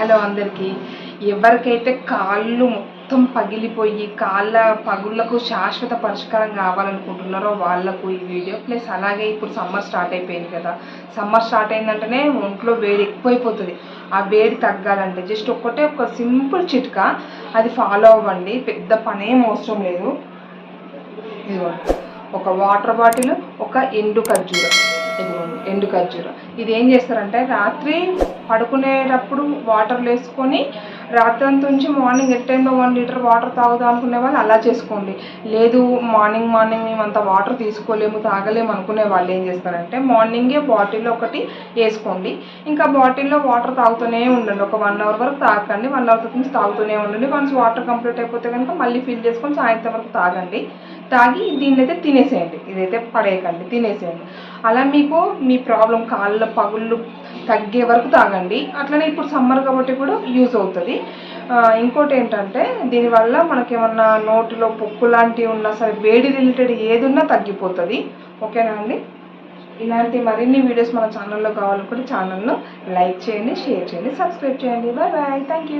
Hello అందరికీ ఎవరికైతే కాళ్ళు మొత్తం పగిలిపోయి కాళ్ళ పగుళ్ళకు శాశ్వత పరిష్కారం కావాలనుకుంటున్నారో వాళ్ళకు ఈ వీడియో ప్లస్ అలాగే ఇప్పుడు సమ్మర్ స్టార్ట్ అయిపోయింది కదా. సమ్మర్ స్టార్ట్ అయిందంటేనే ఒంట్లో వేడి ఎక్కువైపోతుంది. ఆ వేడి తగ్గాలంటే జస్ట్ ఒక్కటే ఒక సింపుల్ చిట్కా అది ఫాలో అవ్వండి. పెద్ద పనేం అవసరం లేదు. ఇదిగోండి ఒక వాటర్ బాటిల్ ఒక ఎండు ఖర్జూర. ఎండు ఖర్జూరం. ఇది ఏం చేస్తారంటే రాత్రి పడుకునేటప్పుడు వాటర్ వేసుకొని రాత్రి అంత ఉంచి మార్నింగ్ ఎట్ టైంలో వన్ లీటర్ వాటర్ తాగుదాం అనుకునే వాళ్ళు అలా చేసుకోండి. లేదు మార్నింగ్ మార్నింగ్ మేము అంత వాటర్ తీసుకోలేము తాగలేము అనుకునే వాళ్ళు ఏం చేస్తారంటే మార్నింగే బాటిల్లో ఒకటి వేసుకోండి. ఇంకా బాటిల్లో వాటర్ తాగుతూనే ఉండండి. ఒక వన్ అవర్ వరకు తాగండి. వన్ అవర్ నుంచి తాగుతూనే ఉండండి. వన్స్ వాటర్ కంప్లీట్ అయిపోతే కనుక మళ్ళీ ఫిల్ చేసుకొని సాయంత్రం వరకు తాగండి. తాగి దీన్ని అయితే తినేసేయండి. ఇదైతే పడేయకండి. తినేసేయండి. అలా మీకు మీ ప్రాబ్లం కాళ్ళ పగుళ్ళు తగ్గే వరకు తాగండి. అట్లనే ఇప్పుడు సమ్మర్ కాబట్టి కూడా యూజ్ అవుతుంది. ఇంకోటి ఏంటంటే దీనివల్ల మనకేమన్నా నోటిలో పొక్కు లాంటివి ఉన్నా సరే వేడి రిలేటెడ్ ఏది ఉన్నా తగ్గిపోతుంది. ఓకేనా అండి? ఇలాంటి మరిన్ని వీడియోస్ మన ఛానల్లో కావాలనుకుంటే ఛానల్ను లైక్ చేయండి షేర్ చేయండి సబ్స్క్రైబ్ చేయండి. Bye bye. Thank you